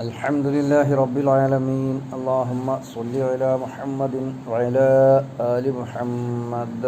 الحمد لله رب العالمين اللهم صل على محمد وعلى آل محمد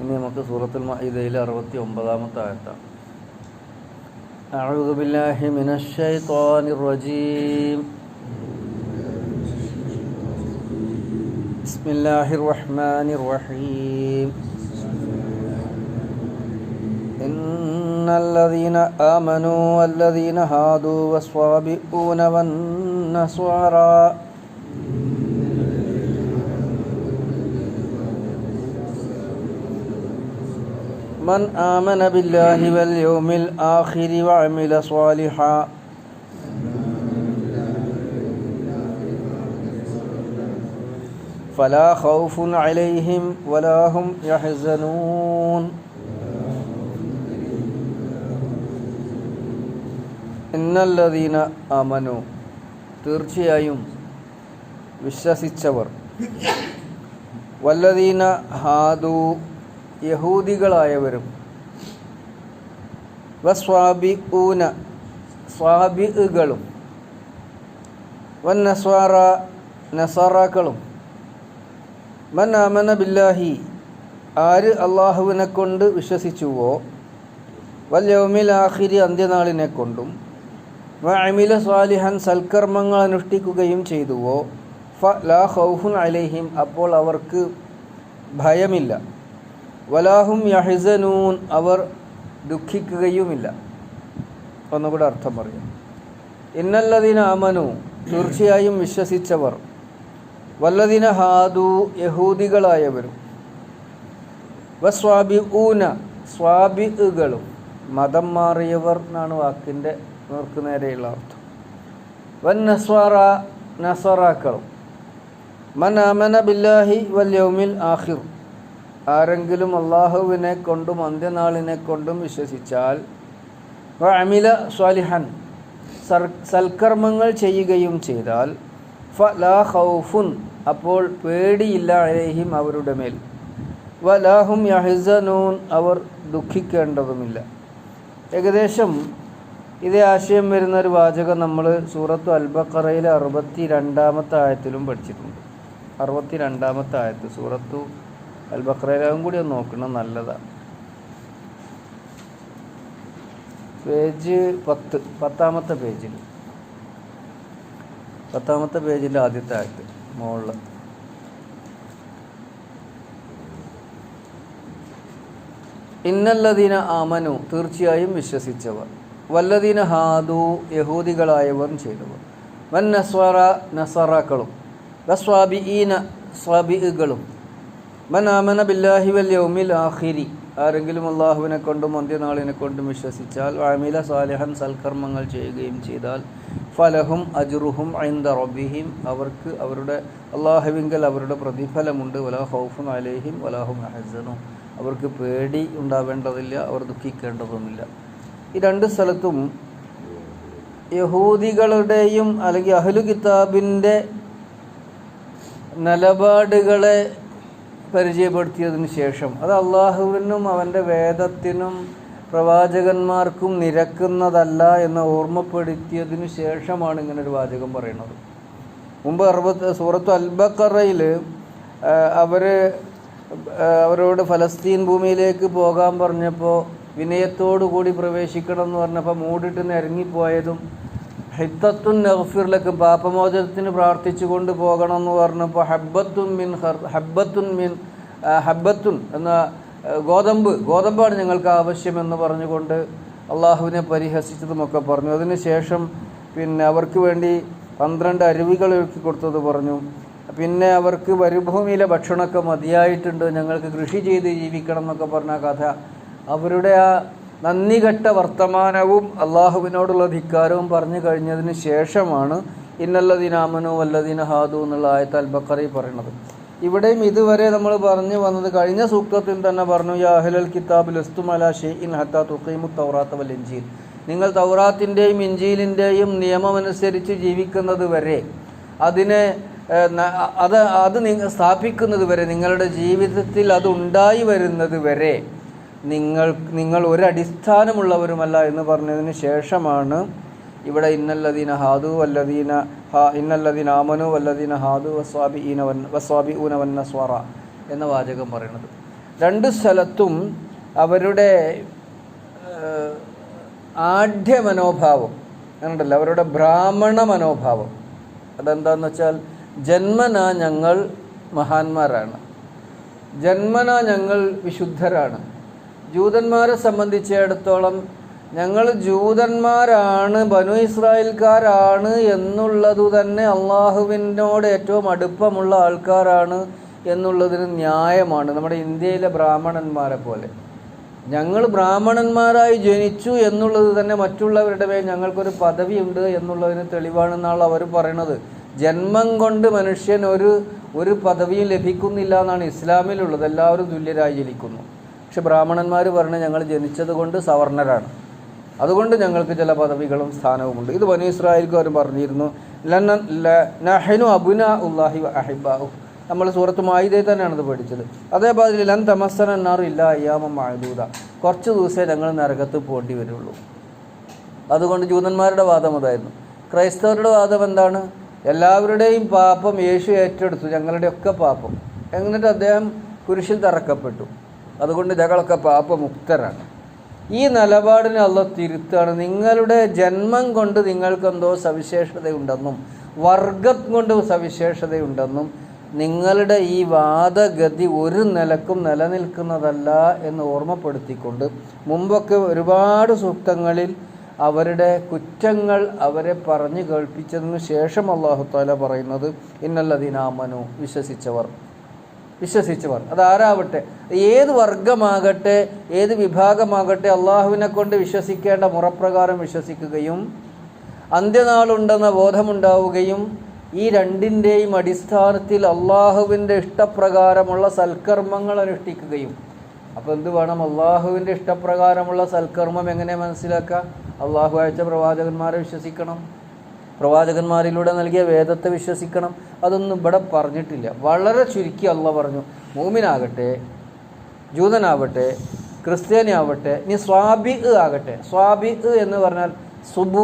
ഇനി നമുക്ക് സൂറത്തുൽ മഈദയിലെ അറുപത്തി ഒമ്പതാമത്തെ ആയത്താണ് أعوذ بالله من الشيطان الرجيم بسم الله الرحمن الرحيم إن الذين آمنوا والذين هادوا والصابئون والنصارى من آمن بالله واليوم الآخر وعمل صالحا فلا خوف عليهم ولا هم يحزنون ഇന്നല്ലദീന അമനു തീർച്ചയായും വിശ്വസിച്ചവർ. വല്ലദീന ഹാദു യഹൂദികളായവരും. വസ്വാബി ഊന സ്വാബികളും വൻ നസ്വാറ നസാറാക്കളും. മൻ അമന ബില്ലാഹി. ആര് അള്ളാഹുവിനെ കൊണ്ട് വിശ്വസിച്ചുവോ? വല്യൗമിൽ ആഖിരി അന്ത്യനാളിനെ കൊണ്ടും വഅമില സ്വാലിഹൻ സൽക്കർമ്മങ്ങൾ അനുഷ്ഠിക്കുകയും ചെയ്തുവോ? ഫ ലാ ഖൗഫുൻ അലൈഹിം. അപ്പോൾ അവർക്ക് ഭയമില്ല. വലാഹും യഹിസനൂൻ. അവർ ദുഃഖിക്കുകയുമില്ല. ഒന്നുകൂടെ അർത്ഥം പറയാം. ഇന്നല്ലതിന അമനു തീർച്ചയായും വിശ്വസിച്ചവർ. വല്ലതിന ഹാദു. യഹൂദികളായവരും. വസ്വാബി ഊന സ്വാബികളും മതം മാറിയവർ എന്നാണ് വാക്കിന്റെ നേർക്ക് നേരെയുള്ള അർത്ഥം. വൻ നസ്വാറ നസറാക്കളും മൻ അമന ബില്ലാഹി വൽ യൗമിൽ ആഹിർ ആരെങ്കിലും അള്ളാഹുവിനെ കൊണ്ടും അന്ത്യനാളിനെ കൊണ്ടും വിശ്വസിച്ചാൽ അമില സ്വാലിഹൻ സൽക്കർമ്മങ്ങൾ ചെയ്യുകയും ചെയ്താൽ ഫ ലാ ഹൗഫുൻ അപ്പോൾ പേടിയില്ല അലേഹിം അവരുടെ മേൽ. വ ലാഹും യഹിസനൂൻ അവർ ദുഃഖിക്കേണ്ടതുമില്ല. ഏകദേശം ഇതേ ആശയം വരുന്ന ഒരു വാചകം നമ്മൾ സൂറത്തു അൽബക്കറയിലെ അറുപത്തി രണ്ടാമത്തെ ആയത്തിലും പഠിച്ചിട്ടുണ്ട്. അറുപത്തി രണ്ടാമത്തെ ആയത്ത് സൂറത്തു അൽബക്കറയിലും കൂടി ഒന്ന് നോക്കണം നല്ലതാണ് പേജ് പത്ത് പത്താമത്തെ പേജിൽ. പത്താമത്തെ പേജിൽ ആദ്യത്തെ ആയത്ത് മുകളിൽ ഇന്നല്ലദീന ആമനു തീർച്ചയായും വിശ്വസിച്ചവർ. വല്ലദീന ഹാദു യഹൂദികളായവർ ചെയ്തവർ. വൻ നസ്വറ നസറാക്കളും വസ്വാബിഈന സ്വാബികളും വൻ ആമന ബില്ലാഹി വൽ യൗമിൽ ആഖിരി. ആരെങ്കിലും അള്ളാഹുവിനെ കൊണ്ടും അന്ത്യനാളിനെ കൊണ്ടും വിശ്വസിച്ചാൽ വാമില സാലിഹൻ സൽക്കർമ്മങ്ങൾ ചെയ്യുകയും ചെയ്താൽ ഫലഹും അജുറുഹും ഐന്ദ റബിഹിം അവർക്ക് അവരുടെ അള്ളാഹുവിങ്കൽ അവരുടെ പ്രതിഫലമുണ്ട്. വലാ ഹൗഫും അലേഹിം വലാഹും അഹസനും അവർക്ക് പേടി ഉണ്ടാവേണ്ടതില്ല അവർ ദുഃഖിക്കേണ്ടതുമില്ല. ഈ രണ്ട് സ്ഥലത്തും യഹൂദികളുടെയും അല്ലെങ്കിൽ അഹ്ലു കിതാബിന്റെ നിലപാടുകളെ പരിചയപ്പെടുത്തിയതിന് ശേഷം അത് അള്ളാഹുവിനും അവന്റെ വേദത്തിനും പ്രവാചകന്മാർക്കും നിരക്കുന്നതല്ല എന്ന് ഓർമ്മപ്പെടുത്തിയതിന് ശേഷമാണ് ഇങ്ങനെ ഒരു വാചകം പറയുന്നത്. മുമ്പ് അറുപത്ത് സൂറത്ത് അൽബക്കറയിൽ അവർ അവരോട് ഫലസ്തീൻ ഭൂമിയിലേക്ക് പോകാൻ പറഞ്ഞപ്പോൾ വിനയത്തോടു കൂടി പ്രവേശിക്കണം എന്ന് പറഞ്ഞപ്പോൾ മൂടിട്ട് ഇറങ്ങിപ്പോയതും ഹിത്തത്തുൻ നഗ്ഫിറിലേക്ക് പാപമോചനത്തിന് പ്രാർത്ഥിച്ചു കൊണ്ട് പോകണം എന്ന് പറഞ്ഞപ്പോൾ ഹബ്ബത്തുൻ മിൻ ഹർ ഹബ്ബത്തുൻ മിൻ ഹബ്ബത്തുൻ എന്ന ഗോതമ്പ് ഗോതമ്പാണ് ഞങ്ങൾക്ക് ആവശ്യമെന്ന് പറഞ്ഞുകൊണ്ട് അള്ളാഹുവിനെ പരിഹസിച്ചതുമൊക്കെ പറഞ്ഞു. അതിനുശേഷം പിന്നെ അവർക്ക് വേണ്ടി പന്ത്രണ്ട് അരുവികൾ ഒരുക്കി കൊടുത്തത് പറഞ്ഞു. പിന്നെ അവർക്ക് മരുഭൂമിയിലെ ഭക്ഷണമൊക്കെ മതിയായിട്ടുണ്ട്. ഞങ്ങൾക്ക് കൃഷി ചെയ്ത് ജീവിക്കണം എന്നൊക്കെ പറഞ്ഞ കഥ അവരുടെ ആ നന്ദി ഘട്ട വർത്തമാനവും അള്ളാഹുവിനോടുള്ള ധിക്കാരവും പറഞ്ഞു കഴിഞ്ഞതിന് ശേഷമാണ് ഇന്നല്ലദീനാമനു വല്ലദീന ഹാദു എന്നുള്ള ആയത്ത് അൽബക്കറി പറയുന്നത്. ഇവിടെയും ഇതുവരെ നമ്മൾ പറഞ്ഞു വന്നത് കഴിഞ്ഞ സൂക്തത്തിൽ തന്നെ പറഞ്ഞു യാഹലൽ കിതാബ് ലസ്തുമല ഷെയ്ൻ ഹത്ത തുഖീമു തൗറാത്ത് വൽ ഇഞ്ചീൽ നിങ്ങൾ തൗറാത്തിന്റെയും ഇഞ്ചീലിന്റെയും നിയമമനുസരിച്ച് ജീവിക്കുന്നത് വരെ അതിനെ അത് അത് സ്ഥാപിക്കുന്നത് വരെ നിങ്ങളുടെ ജീവിതത്തിൽ അത് ഉണ്ടായി വരുന്നത് വരെ നിങ്ങൾ നിങ്ങൾ ഒരടിസ്ഥാനമുള്ളവരുമല്ല എന്ന് പറഞ്ഞതിന് ശേഷമാണ് ഇവിടെ ഇന്നല്ലദീന ഹാദു വല്ലദീന ഹാ ഇന്നല്ലദീന ആമനു വല്ലദീന ഹാദു വസ്വാബി ഈനവൻ വസ്വാബി ഊനവന്ന സ്വറ എന്ന വാചകം പറയുന്നത്. രണ്ട് സ്ഥലത്തും അവരുടെ ആഢ്യ മനോഭാവം അങ്ങനെയുണ്ടല്ലോ അവരുടെ ബ്രാഹ്മണ മനോഭാവം. അതെന്താന്ന് വെച്ചാൽ ജന്മന ഞങ്ങൾ മഹാന്മാരാണ്. ജന്മന ഞങ്ങൾ വിശുദ്ധരാണ്. ജൂതന്മാരെ സംബന്ധിച്ചിടത്തോളം ഞങ്ങൾ ജൂതന്മാരാണ് ബനു ഇസ്രായേൽക്കാരാണ് എന്നുള്ളതു തന്നെ അള്ളാഹുവിനോട് ഏറ്റവും അടുപ്പമുള്ള ആൾക്കാരാണ് എന്നുള്ളതിന് ന്യായമാണ്. നമ്മുടെ ഇന്ത്യയിലെ ബ്രാഹ്മണന്മാരെ പോലെ. ഞങ്ങൾ ബ്രാഹ്മണന്മാരായി ജനിച്ചു എന്നുള്ളത് തന്നെ മറ്റുള്ളവരുടെ മേൽ ഞങ്ങൾക്കൊരു പദവിയുണ്ട് എന്നുള്ളതിന് തെളിവാണെന്നാണ് അവർ പറയണത്. ജന്മം കൊണ്ട് മനുഷ്യൻ ഒരു ഒരു പദവിയും ലഭിക്കുന്നില്ല എന്നാണ് ഇസ്ലാമിലുള്ളത്. എല്ലാവരും തുല്യരായി ജനിക്കുന്നു. പക്ഷെ ബ്രാഹ്മണന്മാർ പറഞ്ഞ് ഞങ്ങൾ ജനിച്ചത് കൊണ്ട് സവർണരാണ്. അതുകൊണ്ട് ഞങ്ങൾക്ക് ചില പദവികളും സ്ഥാനവുമുണ്ട്. ഇത് വനു ഇസ്രായേൽക്ക് അവർ പറഞ്ഞിരുന്നു. ലഹനു അബുന ഉല്ലാഹി അഹിബാഹു നമ്മൾ സൂറത്ത് മായിദയിൽ തന്നെയാണ് ഇത് പഠിച്ചത്. അതേപോലെ ലൻ തമസ്സന എന്നാറും ഇല്ല അയ്യാമ മാഴൂത കുറച്ച് ദിവസമേ ഞങ്ങൾ നരകത്ത് പോണ്ടി വരുള്ളൂ. അതുകൊണ്ട് ജൂതന്മാരുടെ വാദം അതായിരുന്നു. ക്രൈസ്തവരുടെ വാദം എന്താണ്? എല്ലാവരുടെയും പാപം യേശു ഏറ്റെടുത്തു. ഞങ്ങളുടെയൊക്കെ പാപം. എന്നിട്ട് അദ്ദേഹം കുരിശിൽ തറക്കപ്പെട്ടു. അതുകൊണ്ട് ഞങ്ങളൊക്കെ പാപമുക്തരാണ്. ഈ നിലപാടിനെ അല്ല തിരുത്താണ്. നിങ്ങളുടെ ജന്മം കൊണ്ട് നിങ്ങൾക്കെന്തോ സവിശേഷതയുണ്ടെന്നും വർഗം കൊണ്ട് സവിശേഷതയുണ്ടെന്നും നിങ്ങളുടെ ഈ വാദഗതി ഒരു നിലക്കും നിലനിൽക്കുന്നതല്ല എന്ന് ഓർമ്മപ്പെടുത്തിക്കൊണ്ട് മുമ്പൊക്കെ ഒരുപാട് സൂക്തങ്ങളിൽ അവരുടെ കുറ്റങ്ങൾ അവരെ പറഞ്ഞു കേൾപ്പിച്ചതിന് ശേഷം അള്ളാഹു താല പറയുന്നത് ഇന്നല്ലതിനാമനു വിശ്വസിച്ചവർ. വിശ്വസിച്ചവർ അതാരാവട്ടെ? ഏത് വർഗമാകട്ടെ ഏത് വിഭാഗമാകട്ടെ അള്ളാഹുവിനെ കൊണ്ട് വിശ്വസിക്കേണ്ട മുറപ്രകാരം വിശ്വസിക്കുകയും അന്ത്യനാളുണ്ടെന്ന ബോധമുണ്ടാവുകയും ഈ രണ്ടിന്റെയും അടിസ്ഥാനത്തിൽ അള്ളാഹുവിന്റെ ഇഷ്ടപ്രകാരമുള്ള സൽക്കർമ്മങ്ങൾ അനുഷ്ഠിക്കുകയും. അപ്പോൾ എന്ത് വേണം? അള്ളാഹുവിന്റെ ഇഷ്ടപ്രകാരമുള്ള സൽക്കർമ്മം എങ്ങനെ മനസ്സിലാക്കുക അള്ളാഹു അയച്ച പ്രവാചകന്മാരെ വിശ്വസിക്കണം. പ്രവാചകന്മാരിലൂടെ നൽകിയ വേദത്തെ വിശ്വസിക്കണം. അതൊന്നും ഇവിടെ പറഞ്ഞിട്ടില്ല. വളരെ ചുരുക്കി അള്ള പറഞ്ഞു മൂമിനാകട്ടെ ജൂതനാവട്ടെ ക്രിസ്ത്യാനി ആവട്ടെ ഇനി സ്വാബി ആകട്ടെ. സ്വാബി എന്ന് പറഞ്ഞാൽ സുബൂ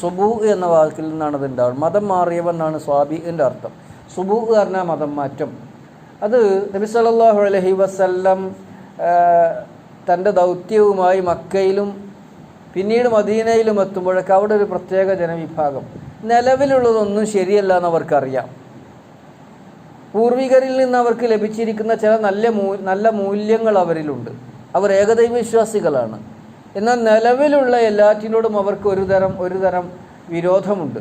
സുബൂ എന്ന വാക്കിൽ നിന്നാണ് അത് ഉണ്ടാവുന്നത്. മതം മാറിയവൻ എന്നാണ് സ്വാബിന്റെ അർത്ഥം. സുബൂ പറഞ്ഞാൽ മതം മാറ്റം. അത് നബി സല്ലല്ലാഹു അലഹി വസ്ല്ലം തന്റെ ദൗത്യവുമായി മക്കയിലും പിന്നീട് മദീനയിലും എത്തുമ്പോഴൊക്കെ അവിടെ ഒരു പ്രത്യേക ജനവിഭാഗം. നിലവിലുള്ളതൊന്നും ശരിയല്ല എന്ന് അവർക്കറിയാം പൂർവികരിൽ നിന്ന് അവർക്ക് ലഭിച്ചിരിക്കുന്ന ചില നല്ല നല്ല മൂല്യങ്ങൾ അവരിലുണ്ട്. അവർ ഏകദൈവ വിശ്വാസികളാണ്. എന്നാൽ നിലവിലുള്ള എല്ലാറ്റിനോടും അവർക്ക് ഒരു തരം ഒരു തരം വിരോധമുണ്ട്.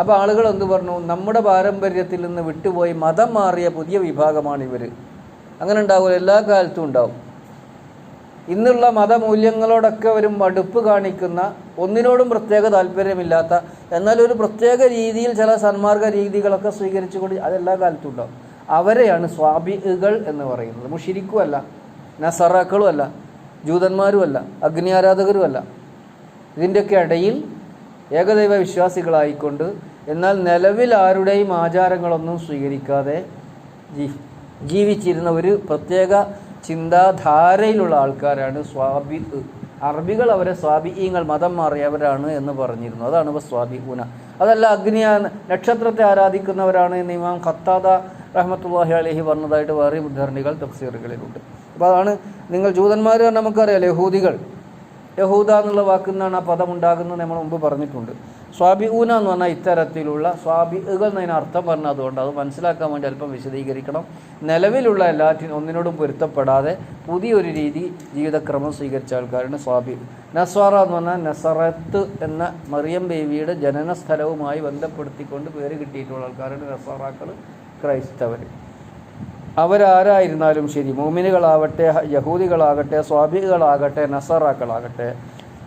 അപ്പോൾ ആളുകൾ എന്ത് പറഞ്ഞു? നമ്മുടെ പാരമ്പര്യത്തിൽ നിന്ന് വിട്ടുപോയി മതം മാറിയ പുതിയ വിഭാഗമാണ് ഇവർ അങ്ങനെ ഉണ്ടാവുമല്ലോ എല്ലാ കാലത്തും ഉണ്ടാവും. ഇന്നുള്ള മതമൂല്യങ്ങളോടൊക്കെ ഒരു മടുപ്പ് കാണിക്കുന്ന ഒന്നിനോടും പ്രത്യേക താല്പര്യമില്ലാത്ത എന്നാൽ ഒരു പ്രത്യേക രീതിയിൽ ചില സന്മാർഗ രീതികളൊക്കെ സ്വീകരിച്ചുകൊണ്ട് അതെല്ലാ കാലത്തും ഉണ്ടാവും. അവരെയാണ് സ്വാഭികൾ എന്ന് പറയുന്നത്. മുഷിരിക്കുമല്ല നസറാക്കളുമല്ല ജൂതന്മാരുമല്ല അഗ്നി ആരാധകരുമല്ല ഇതിന്റെയൊക്കെ ഇടയിൽ ഏകദൈവ വിശ്വാസികളായിക്കൊണ്ട് എന്നാൽ നിലവിൽ ആരുടെയും ആചാരങ്ങളൊന്നും സ്വീകരിക്കാതെ ജീവിച്ചിരുന്ന ഒരു പ്രത്യേക ചിന്താധാരയിലുള്ള ആൾക്കാരാണ് സ്വാബി അറബികൾ അവരെ സ്വാബിഈങ്ങൾ മതം മാറിയവരാണ് എന്ന് പറഞ്ഞിരുന്നു. അതാണ് ഇപ്പോൾ സ്വാബി ഊന അതല്ല അഗ്നിയ നക്ഷത്രത്തെ ആരാധിക്കുന്നവരാണ് എന്ന് ഇമാം ഖത്താദ റഹ്മത്തുല്ലാഹി അലഹി പറഞ്ഞതായിട്ട് വേറെ ഉദ്ധരണികൾ തഫ്സീറുകളിലുണ്ട്. അപ്പോൾ അതാണ് നിങ്ങൾ ജൂതന്മാർ നമുക്കറിയാം യഹൂദികൾ. യഹൂദ എന്നുള്ള വാക്കിൽ നിന്നാണ് ആ പദം ഉണ്ടാകുന്നത് നമ്മൾ മുമ്പ് പറഞ്ഞിട്ടുണ്ട്. സ്വാബി ഊന എന്ന് പറഞ്ഞാൽ ഇത്തരത്തിലുള്ള സ്വാബികൾ എന്നതിന് അർത്ഥം പറഞ്ഞത് അതുകൊണ്ട് അത് മനസ്സിലാക്കാൻ വേണ്ടി അല്പം വിശദീകരിക്കണം. നിലവിലുള്ള എല്ലാറ്റിനും ഒന്നിനോടും പൊരുത്തപ്പെടാതെ പുതിയൊരു രീതി ജീവിതക്രമം സ്വീകരിച്ച ആൾക്കാരാണ് സ്വാബി. നസ്വാറ എന്ന് പറഞ്ഞാൽ നസറത്ത് എന്ന മറിയം ബേബിയുടെ ജനന സ്ഥലവുമായി ബന്ധപ്പെടുത്തിക്കൊണ്ട് പേര് കിട്ടിയിട്ടുള്ള ആൾക്കാരാണ് നസാറാക്കൾ ക്രൈസ്തവർ അവരാരായിരുന്നാലും ശരി മോമിനുകളാവട്ടെ യഹൂദികളാകട്ടെ സ്വാഭികളാകട്ടെ നസറാക്കളാകട്ടെ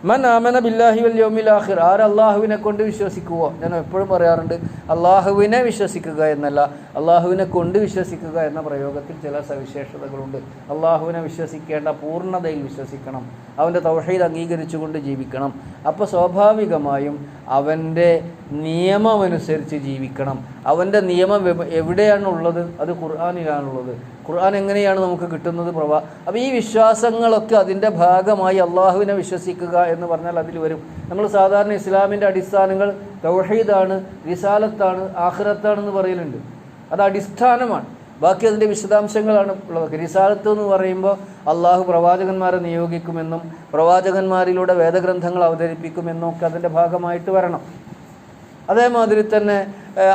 മൻ ആമന ബില്ലാഹി വൽ യൗമിൽ ആഖിർ ആര് അള്ളാഹുവിനെ കൊണ്ട് വിശ്വസിക്കുവോ? ഞാൻ എപ്പോഴും പറയാറുണ്ട് അള്ളാഹുവിനെ വിശ്വസിക്കുക എന്നല്ല അള്ളാഹുവിനെ കൊണ്ട് വിശ്വസിക്കുക എന്ന പ്രയോഗത്തിൽ ചില സവിശേഷതകളുണ്ട്. അള്ളാഹുവിനെ വിശ്വസിക്കേണ്ട പൂർണതയിൽ വിശ്വസിക്കണം. അവന്റെ തൗഹീദ് അംഗീകരിച്ചുകൊണ്ട് ജീവിക്കണം. അപ്പോൾ സ്വാഭാവികമായും അവന്റെ നിയമമനുസരിച്ച് ജീവിക്കണം. അവന്റെ നിയമം എവ്- എവിടെയാണുള്ളത്? അത് ഖുർആാനിലാണുള്ളത്. ഖുർആൻ എങ്ങനെയാണ് നമുക്ക് കിട്ടുന്നത് പ്രവാ? അപ്പോൾ ഈ വിശ്വാസങ്ങളൊക്കെ അതിന്റെ ഭാഗമായി അള്ളാഹുവിനെ വിശ്വസിക്കുക എന്ന് പറഞ്ഞാൽ അതിൽ വരും. നമ്മൾ സാധാരണ ഇസ്ലാമിന്റെ അടിസ്ഥാനങ്ങൾ തൗഹീദാണ് റിസാലത്താണ് ആഹ്റത്താണെന്ന് പറയലുണ്ട്. അത് അടിസ്ഥാനമാണ്. ബാക്കി അതിന്റെ വിശദാംശങ്ങളാണ് ഉള്ളത് റിസാലത്ത് എന്ന് പറയുമ്പോൾ അള്ളാഹു പ്രവാചകന്മാരെ നിയോഗിക്കുമെന്നും പ്രവാചകന്മാരിലൂടെ വേദഗ്രന്ഥങ്ങൾ അവതരിപ്പിക്കുമെന്നും ഒക്കെ അതിന്റെ ഭാഗമായിട്ട് വരണം. അതേമാതിരി തന്നെ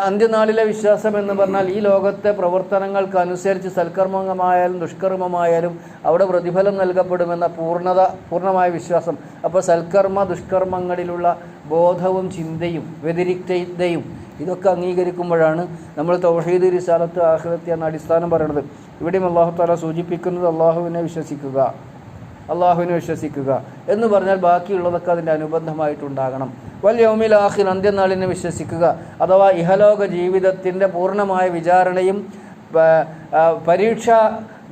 അന്ത്യനാളിലെ വിശ്വാസം എന്ന് പറഞ്ഞാൽ ഈ ലോകത്തെ പ്രവർത്തനങ്ങൾക്ക് അനുസരിച്ച് സൽക്കർമ്മമായാലും ദുഷ്കർമ്മമായാലും അവിടെ പ്രതിഫലം നൽകപ്പെടുമെന്ന പൂർണത പൂർണമായ വിശ്വാസം. അപ്പോൾ സൽക്കർമ്മ ദുഷ്കർമ്മങ്ങളിലുള്ള ബോധവും ചിന്തയും വ്യതിരിക്തയും ഇതൊക്കെ അംഗീകരിക്കുമ്പോഴാണ് നമ്മൾ തൗഹീദ് റിസാലത്ത് ആഹ്ലത്തി എന്ന അടിസ്ഥാനം പറയുന്നത് ഇവിടെയും അള്ളാഹു താല സൂചിപ്പിക്കുന്നത് അള്ളാഹുവിനെ വിശ്വസിക്കുക അള്ളാഹുവിനെ വിശ്വസിക്കുക എന്ന് പറഞ്ഞാൽ ബാക്കിയുള്ളതൊക്കെ അതിന്റെ അനുബന്ധമായിട്ടുണ്ടാകണം. വല്യൗമിൽ ആഹിർ അന്ത്യനാളിനെ വിശ്വസിക്കുക. അഥവാ ഇഹലോക ജീവിതത്തിന്റെ പൂർണമായ വിചാരണയും പരീക്ഷ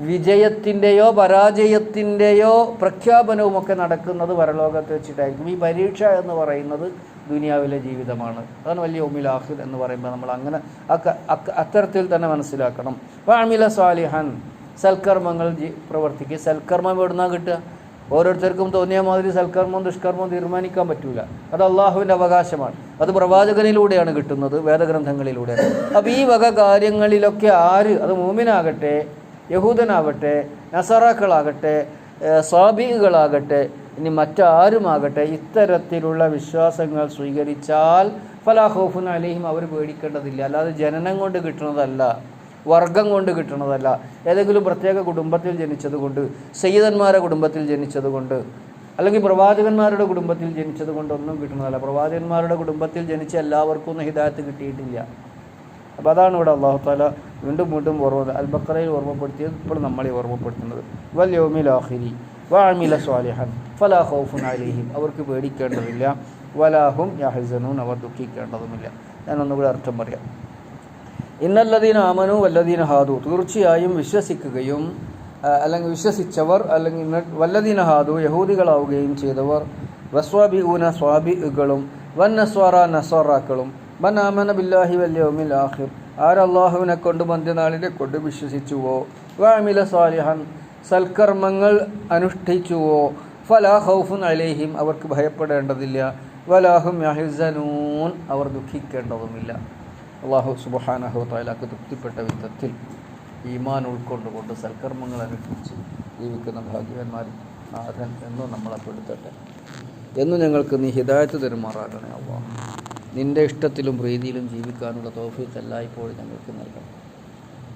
വിജയത്തിന്റെയോ പരാജയത്തിന്റെയോ പ്രഖ്യാപനവുമൊക്കെ നടക്കുന്നത് പരലോകത്ത് വെച്ചിട്ടായിരിക്കും. ഈ പരീക്ഷ എന്ന് പറയുന്നത് ദുനിയാവിലെ ജീവിതമാണ്. അതാണ് വലിയ ഉമിലാഹിർ എന്ന് പറയുമ്പോൾ നമ്മൾ അങ്ങനെ അത്തരത്തിൽ തന്നെ മനസ്സിലാക്കണം. വാമില സ്വാലിഹൻ സൽക്കർമ്മങ്ങൾ പ്രവർത്തിക്കുക. സൽക്കർമ്മം എവിടുന്നാണ് കിട്ടുക? ഓരോരുത്തർക്കും തോന്നിയ മാതിരി സൽക്കർമ്മവും ദുഷ്കർമ്മവും തീരുമാനിക്കാൻ പറ്റൂല. അത് അള്ളാഹുവിന്റെ അവകാശമാണ്. അത് പ്രവാചകനിലൂടെയാണ് കിട്ടുന്നത് വേദഗ്രന്ഥങ്ങളിലൂടെ അപ്പോൾ ഈ വക കാര്യങ്ങളിലൊക്കെ ആര് അത് മൂമിനാകട്ടെ യഹൂദനാകട്ടെ നസറാക്കളാകട്ടെ സ്വാഭികളാകട്ടെ ഇനി മറ്റാരുമാകട്ടെ ഇത്തരത്തിലുള്ള വിശ്വാസങ്ങൾ സ്വീകരിച്ചാൽ ഫലാഹോഫുൻ അവർ പേടിക്കേണ്ടതില്ല. അല്ലാതെ ജനനം കൊണ്ട് കിട്ടുന്നതല്ല. വർഗം കൊണ്ട് കിട്ടുന്നതല്ല ഏതെങ്കിലും പ്രത്യേക കുടുംബത്തിൽ ജനിച്ചതുകൊണ്ട് സയ്യിദന്മാരുടെ കുടുംബത്തിൽ ജനിച്ചതുകൊണ്ട് അല്ലെങ്കിൽ പ്രവാചകന്മാരുടെ കുടുംബത്തിൽ ജനിച്ചത് കൊണ്ടൊന്നും കിട്ടുന്നതല്ല പ്രവാചകന്മാരുടെ കുടുംബത്തിൽ ജനിച്ച എല്ലാവർക്കും ഒന്നും ഹിദായത്ത് കിട്ടിയിട്ടില്ല. അപ്പോൾ അതാണ് ഇവിടെ അള്ളാഹു താല വീണ്ടും വീണ്ടും ഓർമ്മ അൽബക്കറയിൽ ഓർമ്മപ്പെടുത്തിയത് ഇപ്പോൾ നമ്മളെ ഓർമ്മപ്പെടുത്തുന്നത്. വൽ ലാഹിരി വാമില സ്വാലിഹൻ ഫലാ ഖൗഫുൻ അലൈഹിം. അവർക്ക് പേടിക്കേണ്ടതില്ല. വലാഹും യാഹിസനും അവർ ദുഃഖിക്കേണ്ടതുമില്ല. ഞാനൊന്നുകൂടി അർത്ഥം പറയാം. ഇന്നല്ലദീന ആമനു വല്ലദീന ഹാദു. തീർച്ചയായും വിശ്വസിക്കുകയും അല്ലെങ്കിൽ വിശ്വസിച്ചവർ അല്ലെങ്കിൽ വല്ലതീന ഹാദു യഹൂദികളാവുകയും ചെയ്തവർ വസ്വാബിഊന സ്വാബികളും വൻ നസ്വാറ നസ്വാറാക്കളും വൻ ആമന ബില്ലാഹി വല്യോമിൽ ആഹിർ ആരല്ലാഹുവിനെ കൊണ്ട് മന്ത്യനാളിനെ കൊണ്ട് വിശ്വസിച്ചുവോ? വാമില സ്വാലിഹൻ സൽക്കർമ്മങ്ങൾ അനുഷ്ഠിച്ചുവോ? ഫലാ ഖൗഫുൻ അലൈഹിം അവർക്ക് ഭയപ്പെടേണ്ടതില്ല. വലാഹും യഹ്സനൂൻ അവർ ദുഃഖിക്കേണ്ടതുമില്ല. അള്ളാഹു സുബഹാനഹു താലാക്ക് തൃപ്തിപ്പെട്ട വിധത്തിൽ ഈമാൻ ഉൾക്കൊണ്ടുകൊണ്ട് സൽക്കർമ്മങ്ങൾ അനുഷ്ഠിച്ച് ജീവിക്കുന്ന ഭാഗ്യവന്മാർ നാഥൻ എന്നും നമ്മളെ പെടുത്തട്ടെ എന്നും ഞങ്ങൾക്ക് നീ ഹിദായത്ത് തരുമാറാകണേ അള്ളാഹ് നിന്റെ ഇഷ്ടത്തിലും പ്രീതിയിലും ജീവിക്കാനുള്ള തോഫീക്ക് എല്ലായ്പ്പോഴും ഞങ്ങൾക്ക് നൽകണം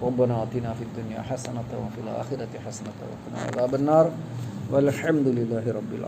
ربنا آتنا في الدنيا حسنة وفي الآخرة حسنة وقنا عذاب النار والحمد لله رب العالمين